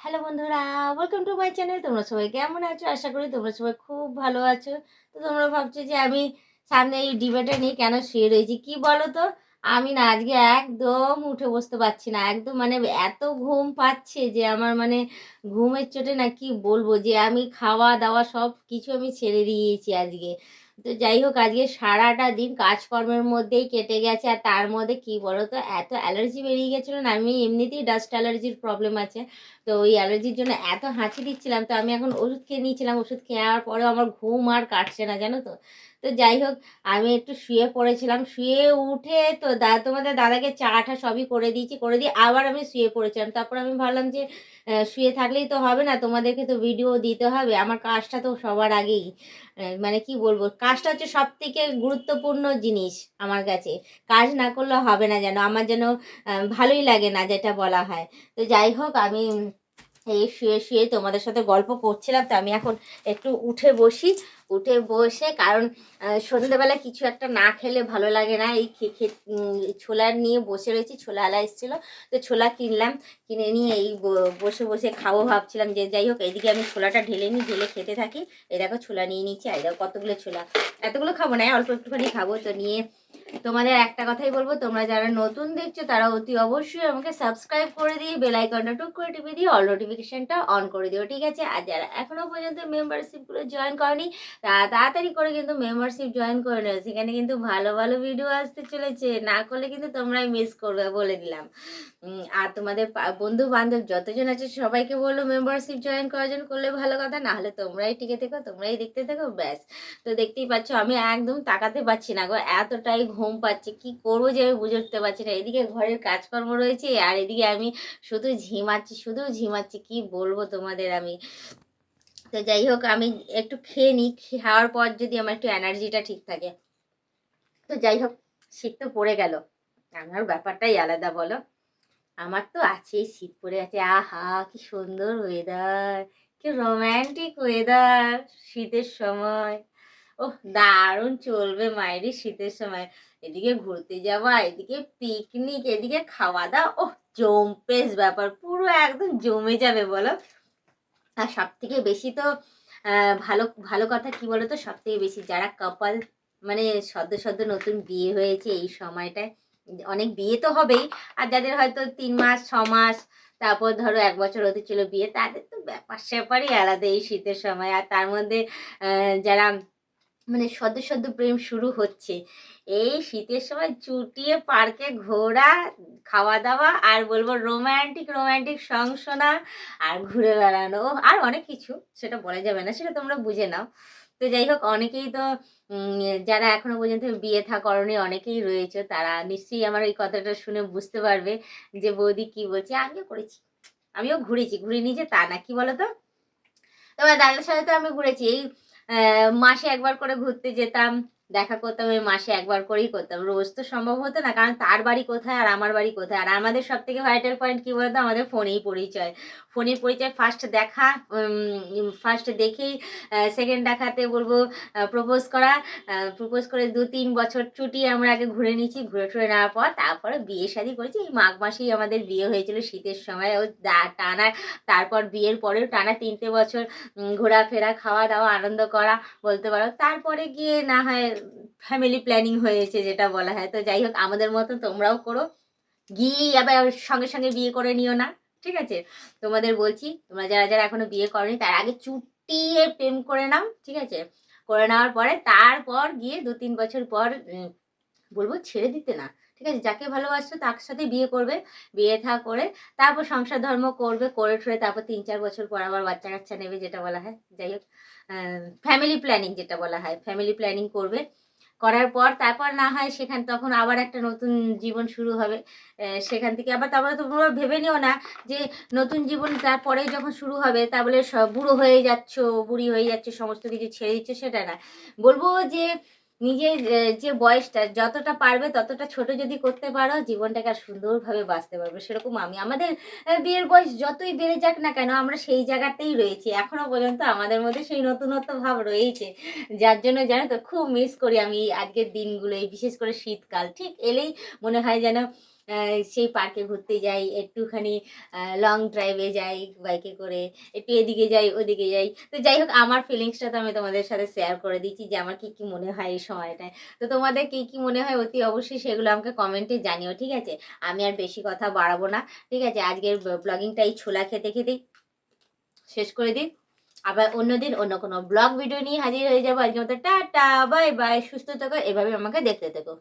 Hello বন্ধুরা welcome to my channel তোমরা সবাই কেমন আছো? আশা করি তোমরা সবাই খুব ভালো আছো। তো তোমরা ভাবছ যে আমি সামনে এই ডিবেটা নিয়ে কেন শুয়ে রয়েছি? কি বলো তো আমি না আজকে একদম উঠে বসতে পারছি না। একদম মানে এত ঘুম পাচ্ছে যে আমার মানে ঘুমের চোটে না কি বলব? যে আমি খাওয়া দাওয়া সব কিছু আমি ছেড়ে দিয়েছি আজকে। তো যাই হোক, আজকে সারাটা দিন কাজকর্মের মধ্যেই কেটে গেছে। আর তার মধ্যে কি বলো তো এত অ্যালার্জি বেরিয়ে গেছিল না, আমি এমনিতেই ডাস্ট অ্যালার্জির প্রবলেম আছে। তো ওই অ্যালার্জির জন্য এত হাঁচি দিচ্ছিলাম, তো আমি এখন ওষুধ খেয়ে নিয়েছিলাম। ওষুধ খাওয়ার পরেও আমার ঘুম আর কাটছে না, জানো তো। তো যাই হোক, আমি একটু শুয়ে পড়েছিলাম। শুয়ে উঠে তো দা, তোমাদের দাদাকে চা টা সবই করে দিয়েছি, করে দিয়ে আবার আমি শুয়ে পড়েছিলাম। তারপর আমি ভাবলাম যে শুয়ে থাকলেই তো হবে না, তোমাদেরকে তো ভিডিও দিতে হবে। আমার কাজটা তো সবার আগেই মানে কি বলব, কাজটা হচ্ছে সব থেকে গুরুত্বপূর্ণ জিনিস আমার কাছে। কাজ না করলে হবে না যেন, আমার যেন ভালোই লাগে না, যেটা বলা হয়। তো যাই হোক, আমি এই শুয়ে শুয়ে তোমাদের সাথে গল্প করছিলাম, তো আমি এখন একটু উঠে বসি। উঠে বসে, কারণ সন্ধ্যেবেলা কিছু একটা না খেলে ভালো লাগে না। এই ছোলা নিয়ে বসে রয়েছি, ছোলা আলা এসেছিল। তো ছোলা কিনলাম, কিনে নিয়ে এই বসে বসে খাব ভাবছিলাম যে যাই হোক এইদিকে আমি ছোলাটা ঢেলে নিই, ঢেলে খেতে থাকি। এই দেখো ছোলা নিয়ে নিচ্ছি এই দেখো কতগুলো ছোলা। এতগুলো খাব না, অল্প একটুখানি খাব। তো নিয়ে তোমাদের একটা কথাই বলব, তোমরা যারা নতুন দেখছ তারা অতি অবশ্যই আমাকে সাবস্ক্রাইব করে দিয়ে বেল আইকনটা টুক করে টিপে দিয়ে অল নোটিফিকেশনটা অন করে দিও, ঠিক আছে? আর যারা এখনও পর্যন্ত মেম্বারশিপগুলো জয়েন করনি তাড়াতাড়ি করে কিন্তু মেম্বারশিপ জয়েন করে নেবে সেখানে কিন্তু ভালো ভালো ভিডিও আসতে চলেছে, না করলে কিন্তু তোমরাই মিস করবে বলে দিলাম। আর তোমাদের বন্ধু বান্ধব যতজন আছে সবাইকে বলল মেম্বারশিপ জয়েন করার জন্য করলে ভালো কথা, না হলে তোমরাই টিকে থেকো, তোমরাই দেখতে থেকো, ব্যাস। তো দেখতেই পাচ্ছ আমি একদম তাকাতে পারছি না গো, এতটাই পাচ্ছে, কি করব যে আমি বুঝে উঠতে পারছি না। এদিকে ঘরের কাজকর্ম রয়েছে আর এদিকে আমি শুধু ঝিমাচ্ছি শুধু ঝিমাচ্ছি, কি বলব তোমাদের আমি? তো যাই হোক, আমি একটু খেয়ে নিই, খাওয়ার পর যদি আমার একটু এনার্জিটা ঠিক থাকে। তো যাই হোক, শীত তো পড়ে গেল। আমার ব্যাপারটাই আলাদা, বলো? আমার তো আছেই, শীত পড়ে আছে আহা, কি সুন্দর ওয়েদার কি রোম্যান্টিক ওয়েদার শীতের সময়। ওহ, দারুণ চলবে মায়েরই শীতের সময়। এদিকে ঘুরতে যাওয়া, এদিকে পিকনিক এদিকে খাওয়া দাওয়া ওহ, জম্পেশ ব্যাপার, পুরো একদম জমে যাবে বলো। আর সব থেকে বেশি তো ভালো ভালো কথা কি বলো তো সব থেকে বেশি যারা কাপাল মানে সদ্য সদ্য নতুন বিয়ে হয়েছে এই সময়টায়, অনেক বিয়ে তো হবেই। আর যাদের হয়তো তিন মাস, ছ মাস, তারপর ধরো এক বছর হতে ছিল বিয়ে, তাদের তো ব্যাপার স্যাপারই আলাদা এই শীতের সময়। আর তার মধ্যে যারা মানে সদ্য সদ্য প্রেম শুরু হচ্ছে। এই শীতের সময় চুটিয়ে পার্কে ঘোরা খাওয়া দাওয়া আর বলব রোম্যান্টিক রোম্যান্টিক সং শোনা, আর ঘুরে বেড়ানো, আর অনেক কিছু, সেটা বলা যাবে না, সেটা তোমরা বুঝে নাও। তো যাই হোক, অনেকেই তো যারা এখনও পর্যন্ত বিয়ে থা করণে অনেকেই রয়েছে, তারা নিশ্চয়ই আমার এই কথাটা শুনে বুঝতে পারবে যে বৌদি কি বলছে, আমিও করেছি, আমিও ঘুরেছি ঘুরে নিয়েছে তা না, কি বলো তো তোমার দাদার সাথে তো আমি ঘুরেছি, এই মাসে একবার করে ঘুরতে যেতাম। দেখা করতাম ওই মাসে একবার করেই করতাম। রোজ তো সম্ভব হতো না, কারণ তার বাড়ি কোথায় আর আমার বাড়ি কোথায়? আর আমাদের সব থেকে ভাইটাল পয়েন্ট কী বলতো? আমাদের ফোনেই পরিচয়। ফোনের পরিচয় ফার্স্ট দেখা ফার্স্ট দেখেই সেকেন্ড দেখাতে বলব প্রপোজ করা। প্রপোজ করে দু তিন বছর ছুটি আমরা আগে ঘুরে নিয়েছি। ঘুরে টুরে নেওয়ার পর তারপরে বিয়ে শাদী করেছি। এই মাঘ মাসেই আমাদের বিয়ে হয়েছিল শীতের সময়। ও টানা, তারপর বিয়ের পরেও টানা তিনটে বছর ঘোরাফেরা, খাওয়া দাওয়া, আনন্দ করা, বলতে পারো। তারপরে গিয়ে না হয় ফ্যামিলি প্ল্যানিং হয়েছে যেটা বলা হয়। তো যাই হোক, আমাদের মতো তোমরাও করো। গিয়ে আবার সঙ্গে সঙ্গে বিয়ে করে নিও না, ঠিক আছে? তোমাদের বলছি, তোমরা যারা যারা এখনও বিয়ে করনি, তার আগে চুটিয়ে প্রেম করে নাও, ঠিক আছে? করে নেওয়ার পরে তারপর গিয়ে দু তিন বছর পর বলব ছেড়ে দিতে না, ঠিক আছে? যাকে ভালোবাসছো তার সাথে বিয়ে করবে, বিয়ে থা করে, তারপর সংসার ধর্ম করবে, করে ঠরে তারপর তিন চার বছর পর আবার বাচ্চা কাচ্চা নেবে, যেটা বলা হয়। যাই হোক ফ্যামিলি প্ল্যানিং যেটা বলা হয় ফ্যামিলি প্ল্যানিং করবে। করার পর তারপর না হয় সেখান, তখন আবার একটা নতুন জীবন শুরু হবে। সেখান থেকে আবার তারপরে তোমরা ভেবে নিও না যে নতুন জীবন তারপরে যখন শুরু হবে, তা বলে বুড়ো হয়ে যাচ্ছ, বুড়ি হয়ে যাচ্ছে, সমস্ত কিছু ছেড়ে দিচ্ছে, সেটা না। বলব যে নিজের যে বয়সটা যতটা পারবে ততটা ছোট যদি করতে পারো, জীবনটাকে আর সুন্দরভাবে বাঁচতে পারবে। সেরকম আমি। আমাদের বিয়ের বয়স যতই বেড়ে যাক না কেন, আমরা সেই জায়গাতেই রয়েছি। এখনও পর্যন্ত আমাদের মধ্যে সেই নতুনত্ব ভাব রয়েছে যার জন্য জানো তো, খুব মিস করি আমি আজকের দিনগুলো, এই বিশেষ করে শীতকাল। ঠিক এলেই মনে হয় যেন সেই পার্কে ঘুরতে যাই, একটুখানি লং ড্রাইভে যাই বাইকে করে, একটু এদিকে যাই, ওদিকে যাই। তো যাই হোক, আমার ফিলিংসটা তো আমি তোমাদের সাথে শেয়ার করে দিচ্ছি যে আমার কী কী মনে হয় এই সময়টায়। তো তোমাদের কী কী মনে হয় অতি অবশ্যই সেগুলো আমাকে কমেন্টে জানিও, ঠিক আছে? আমি আর বেশি কথা বাড়াবো না, ঠিক আছে? আজকের ব্লগিংটা এই ছোলা খেতে খেতেই শেষ করে দিই। আবার অন্যদিন অন্য কোনো ব্লগ ভিডিও নিয়ে হাজির হয়ে যাব। আজকে মতো টাটা বাই বাই সুস্থ থেকো, এভাবে আমাকে দেখতে থেকো।